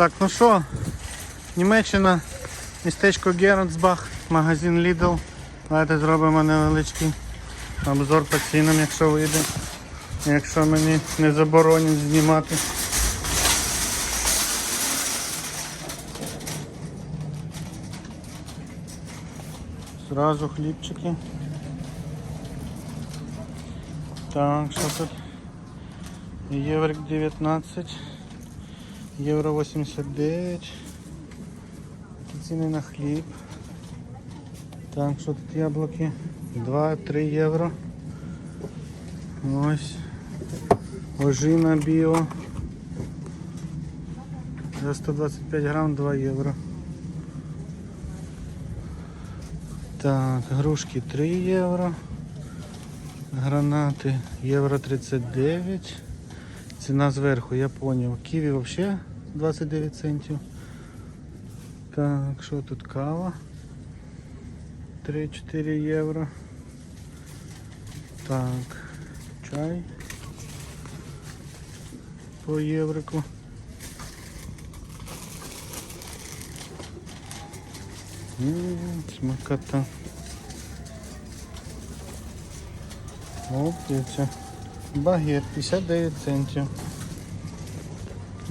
Так, ну що, Німеччина, містечко Герцбах, магазин Lidl. Давайте зробимо невеличкий обзор по цінам, якщо вийде. Якщо мені не заборонять знімати. Зразу хлібчики. Так, що тут? Єврик 19, євро 89. Ціни на хліб. Так, що тут яблуки? 2-3 євро. Ось. Ожина біо. За 125 грам 2 євро. Так, грушки 3 євро. Гранати євро 39. Ціна зверху, я поняв. Ківі взагалі 29 центів. Так, що тут кава? 3-4 євро. Так, чай по єврику. Смакота. О, дивіться. Багет 59 центів.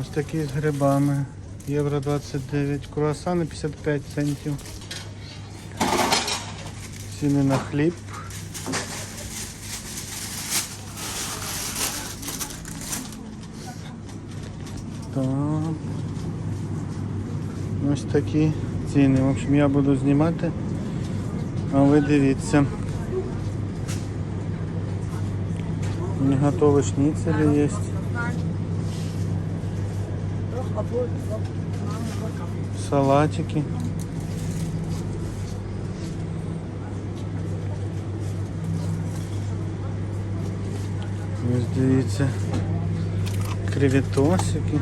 Ось такі з грибами. Євро 29. Круасани 55 центів. Ціни на хліб. Так. Ось такі ціни. В общем, я буду знімати. А ви дивіться. Не готовы шницели есть. Салатики. Дивіться. Креветосики.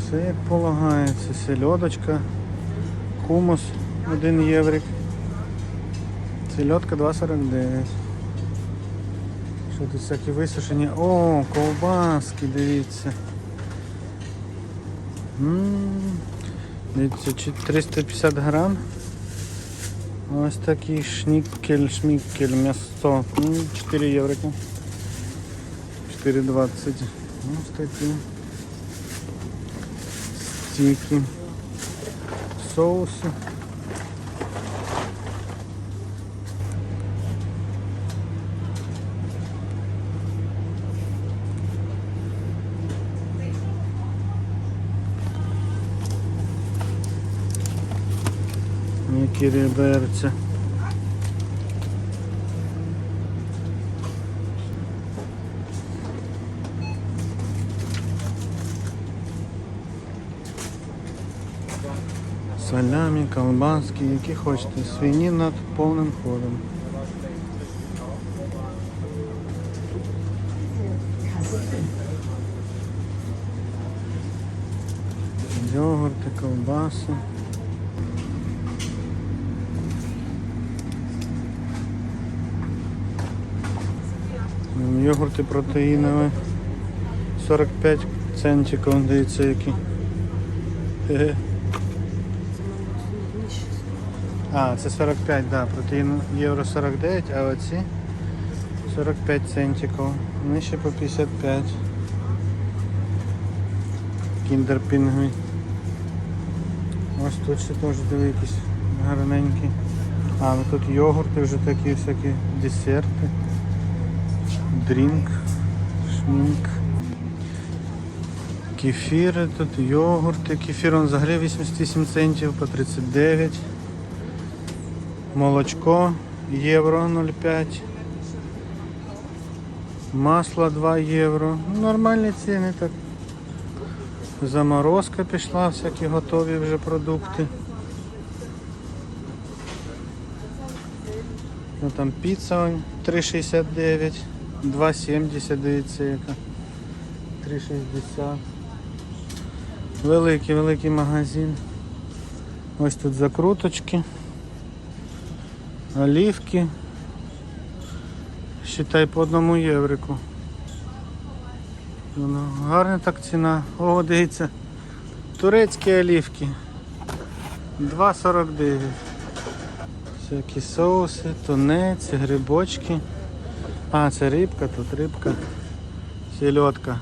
Все як полагається. Сельодочка. Хумус 1 єврик. Сельодка 2,49. Що тут всякі висушені? О, ковбаски, дивіться. Дивіться, чи 350 грам. Ось такий шнікель, шмікель, м'ясо. М, 4 єврика. 4,20. Ось такі. Стіки. Соуси. Які реберця. Салямі, колбаски, які хочете. Свинина тут повним ходом. Йогурти, колбаси. Йогурти протеїнові. 45 центиків, дивіться які. А, це 45, да, протеїн євро 49, а оці 45 центиків. Нижче по 55. Кіндер пінгві. Ось тут ще теж диви якісь гарненькі. А, ну тут йогурти вже такі всякі десерти. Дрінк, шмінк. Кефіри тут, йогурти. Кефір он взагалі 88 центів по 39. Молочко євро 0,5. Масло 2 євро. Ну, Нормальні ціни так. Заморозка пішла, всякі готові вже продукти. Ну там піца 3,69, 2,70 дивіться яка. 3,60. Великий, великий магазин. Ось тут закруточки. Олівки. Считай по одному єврику. Ну, гарна так ціна. О, дивіться. Турецькі олівки. 2,49. Всякі соуси, тунець, грибочки. А, це рибка, тут рибка. Сельодка.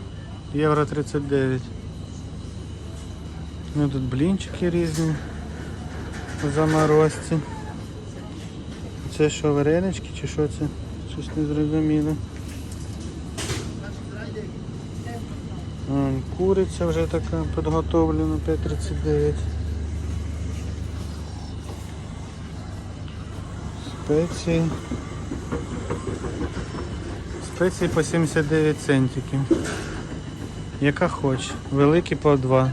Євро 39. Ну тут блінчики різні. Заморозці. Це що, варенички чи що це? Щось не зрозуміло. Куриця вже така підготовлена 5,39. Спеції. Спеції по 79 центиків. Яка хоч. Великі по 2.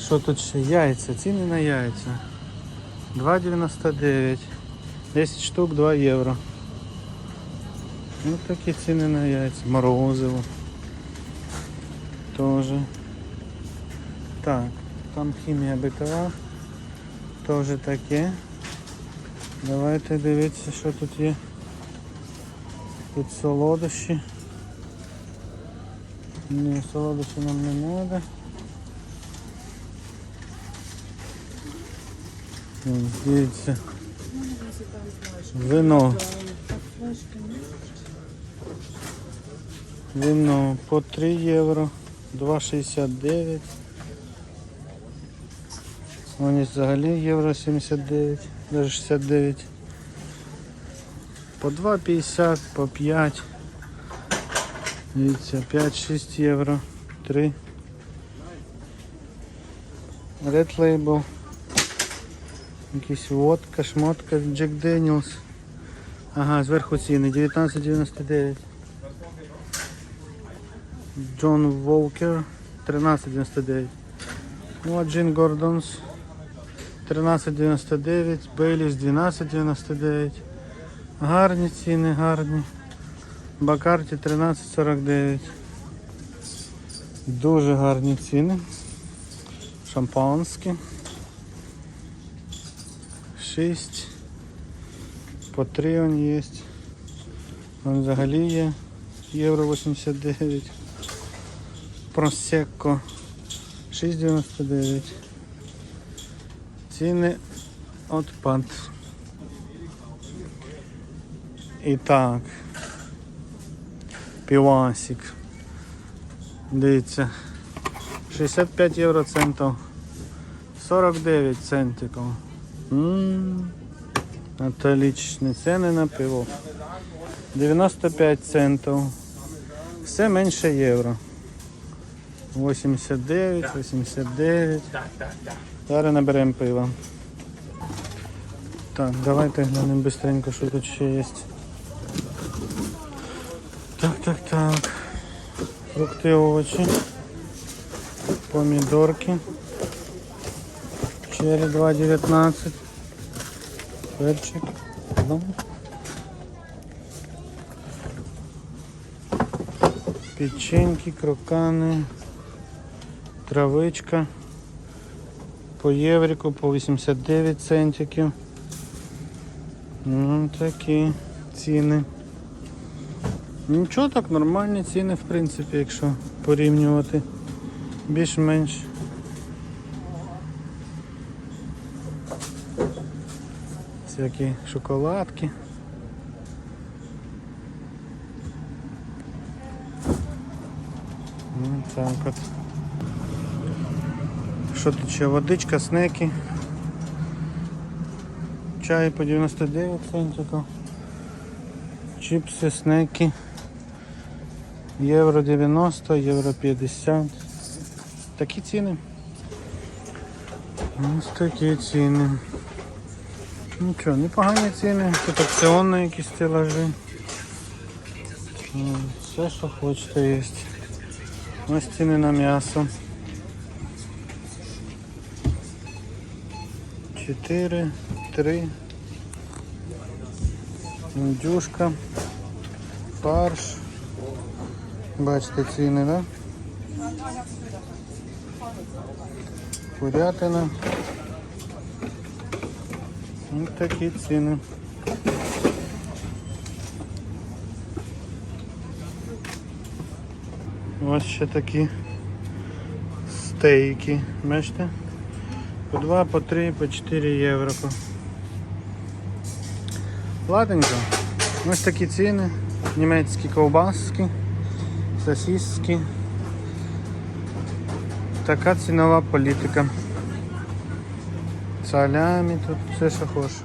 Що тут ще? Яйця, ціни на яйця. 2,99. 10 штук 2 євро. Ну такі ціни на яйця. Морозиво. Тоже. Так, там хімія битова. Тоже таке. Давайте дивитися, що тут є. Тут солодощі. Ні, солодощі нам не треба. Дивіться. Вино. Вино по 3 євро, 2,69. Вони взагалі євро 79, навіть 69. По 2,50, по 5. Дивіться, 5-6 євро. 3. Red Label. Якийсь водка, шмотка, Jack Daniels. Ага, зверху ціни 19,99. Джон Волкер 13,99. Ну а Джин Гордонс 13,99, Бейліс 12,99. Гарні ціни, гарні. Бакарті 13,49. Дуже гарні ціни. Шампанське. 6. По 3 он є. Он взагалі є. Євро 89. Просекко 6,99. Ціни отпад. І так. Півасик. Дивіться. 65 євроцентів. 49 центиків. Отличні ціни на пиво. 95 центів. Все менше євро. 89, 89. Зараз наберемо пиво. Так, давайте глянемо быстренько, що тут ще є. Так, так, так. Фрукти, овочі. Помідорки. Черри 2,19. Перчик. Ну. Печеньки, крокани, травичка. По єврику по 89 центиків. Ну, такі ціни. Нічого так, нормальні ціни, в принципі, якщо порівнювати. Більш-менш. Всякі шоколадки. Ну, так от. Що тут ще? Водичка, снеки. Чай по 99 центиків. Чипси, снеки. Євро 90, євро 50. Такі ціни. Ось такі ціни. Нічого, непогані ціни. Тут акціонні якісь стелажі. Все, що хочете, є. Ось ціни на м'ясо. 4, 3. Індюшка. Фарш. Бачите ціни, да? Курятина. Ось такі ціни. Ось ще такі стейки. Бачите? По 2, по 3, по 4 євро. Ладненько. Ось такі ціни. Німецькі ковбаски, сосиски. Така цінова політика. Салями тут все, що хочеш.